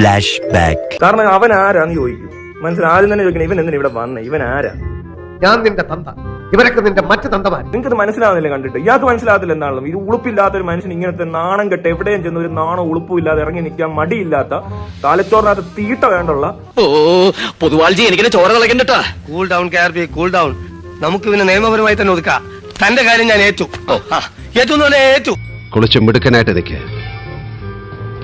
Flash back കാരണം അവൻ ആരാന്ന് ചോദിക്കും. മനസ്സിൽ ആദ്യം തന്നെ ചോദിക്കണം ഇവൻ എന്തിനാ ഇവിടെ വന്നേ? ഇവൻ ആരാ? ഞാൻ നിന്റെ തന്ത. ഇവരൊക്കെ നിന്റെ മറ്റു തന്തമാർ നിങ്ങൾക്ക് മനസ്സിലാവുന്നില്ല കണ്ടിട്ട്? ഇയാൾക്ക് മനസ്സിലാകത്തില്ല എന്നാണല്ലോ ഇത് ഉളുപ്പില്ലാത്ത ഒരു മനുഷ്യൻ ഇങ്ങനത്തെ നാണം കെട്ട് എവിടെയും ചെന്ന് ഒരു നാണോ ഉളുപ്പും ഇല്ലാതെ ഇറങ്ങി നിൽക്കാൻ മടിയില്ലാത്ത തലച്ചോറിനകത്ത് തീട്ട വേണ്ടുള്ള ഓ പൊതുവാൾജി എനിക്ക് ചോര കളിക്കണ്ടാ cool down K B cool down നമുക്ക് പിന്നെ നിയമപരമായി തന്നെ ഒതുക്കാം. തന്റെ കാര്യം ഞാൻ ഏറ്റു. ഏറ്റു എന്ന് പറഞ്ഞാൽ ഏറ്റു. കുളിച്ച് മിടുക്കനായിട്ട് നിൽക്കുക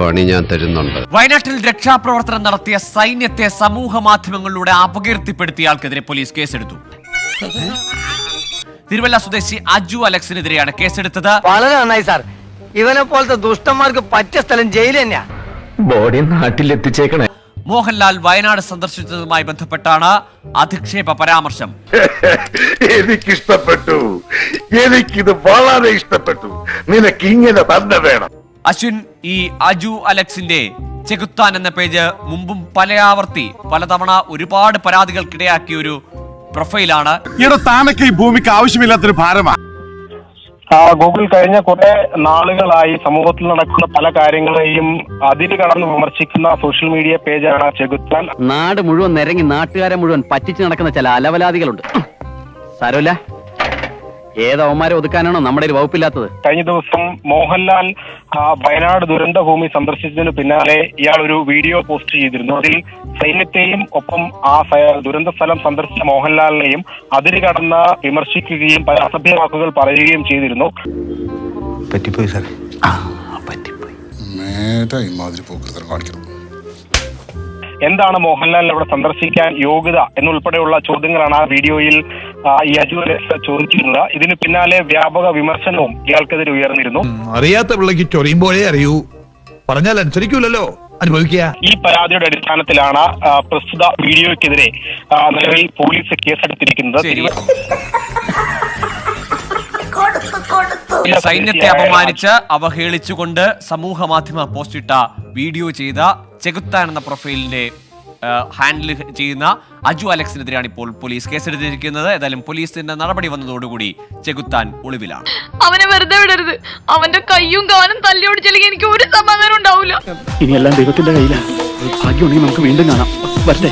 പണി ഞാൻ തരുന്നുണ്ട്. വയനാട്ടിൽ രക്ഷാപ്രവർത്തനം നടത്തിയ സൈന്യത്തെ സമൂഹ മാധ്യമങ്ങളിലൂടെ അപകീർത്തിപ്പെടുത്തിയ ആൾക്കെതിരെ പോലീസ് കേസെടുത്തു. തിരുവല്ല സ്വദേശി അജു അലക്സിനെതിരെയാണ് കേസെടുത്തത്. വളരെ നന്നായി സാർ. ഇവനെ പോലത്തെ ദുഷ്ടന്മാർക്ക് പറ്റിയ സ്ഥലം ജയിൽ തന്നെയാ. ബോഡി നാട്ടിലെത്തിച്ചേക്കണേ. മോഹൻലാൽ വയനാട് സന്ദർശിച്ചതുമായി ബന്ധപ്പെട്ടാണ് അധിക്ഷേപ പരാമർശം. എനിക്കിഷ്ടപ്പെട്ടു. എനിക്കിത് വളരെ ഇഷ്ടപ്പെട്ടു. നിനക്ക് ഇങ്ങനെ തന്നെ വേണം. അശ്വിൻ ഈ അജു അലക്സിന്റെ ചെകുത്താൻ എന്ന പേജ് മുമ്പും പല ആവർത്തി പലതവണ ഒരുപാട് പരാതികൾക്കിടയാക്കിയ ഒരു പ്രൊഫൈലാണ്. താനക്ക് ഈ ഭൂമിക്ക് ആവശ്യമില്ലാത്തൊരു ഭാരമാണ് ഗൂഗിൾ കഴിഞ്ഞ കുറെ നാളുകളായി സമൂഹത്തിൽ നടക്കുന്ന പല കാര്യങ്ങളെയും അതിര് കടന്ന് വിമർശിക്കുന്ന സോഷ്യൽ മീഡിയ പേജാണ് ചെകുത്താൻ. നാട് മുഴുവൻ നിരങ്ങി നാട്ടുകാരെ മുഴുവൻ പറ്റിച്ചു നടക്കുന്ന ചില അലവലാദികളുണ്ട്. സാരമില്ല ഏതവന്മാരെ ഒതുക്കാനാണോ നമ്മുടെ ഒരു വകുപ്പില്ലാത്തത്? കഴിഞ്ഞ ദിവസം മോഹൻലാൽ വയനാട് ദുരന്ത ഭൂമി സന്ദർശിച്ചതിന് പിന്നാലെ ഇയാൾ ഒരു വീഡിയോ പോസ്റ്റ് ചെയ്തിരുന്നു. അതിൽ സൈന്യത്തെയും ഒപ്പം ആ ദുരന്ത സ്ഥലം സന്ദർശിച്ച മോഹൻലാലിനെയും അതിര് കടന്ന് വിമർശിക്കുകയും പല അസഭ്യ വാക്കുകൾ പറയുകയും ചെയ്തിരുന്നു. പറ്റിപ്പോയി സാർ ആ പറ്റിപ്പോയി. നേരെ ഇമാതിരി പോക്കൃതം കാണിക്കണം. എന്താണ് മോഹൻലാൽ അവിടെ സന്ദർശിക്കാൻ യോഗ്യത എന്നുൾപ്പെടെയുള്ള ചോദ്യങ്ങളാണ് ആ വീഡിയോയിൽ അലക്സ് ചോദിച്ചിരുന്നത്. ഇതിന് പിന്നാലെ വ്യാപക വിമർശനവും ഇയാൾക്കെതിരെ ഉയർന്നിരുന്നു. അറിയാത്ത പിള്ളക്ക് ചൊറിയുമ്പോഴേ അറിയൂ. പറഞ്ഞാൽ അനുസരിക്കൂലല്ലോ. അനുഭവിക്കുക. ഈ പരാതിയുടെ അടിസ്ഥാനത്തിലാണ് പ്രസ്തുത വീഡിയോക്കെതിരെ നിലവിൽ പോലീസ് കേസെടുത്തിരിക്കുന്നത്. സൈന്യത്തെ അപമാനിച്ച് അവഹേളിച്ചുകൊണ്ട് സമൂഹ മാധ്യമ പോസ്റ്റിട്ട വീഡിയോ ചെയ്ത ചെകുത്താൻ എന്ന പ്രൊഫൈലിന്റെ ഹാൻഡിൽ ചെയ്യുന്ന അജു അലക്സിനെതിരെയാണ് ഇപ്പോൾ പോലീസ് കേസെടുത്തിരിക്കുന്നത്. ഏതായാലും പോലീസിന്റെ നടപടി വന്നതോടുകൂടി ചെകുത്താൻ ഒളിവിലാണ്. അവനെ വെറുതെ വിടരുത്. അവന്റെ കയ്യും കാലും തല്ലി ഓടിച്ചില്ലെങ്കിൽ എനിക്ക് ഒരു സമാധാനം ഉണ്ടാവില്ല ഇനിയെല്ലാം ദൈവത്തിന്റെ കയ്യിലാണ് ഭാഗ്യമുണ്ടെങ്കിൽ നമുക്ക് വീണ്ടും കാണാം. വരട്ടെ.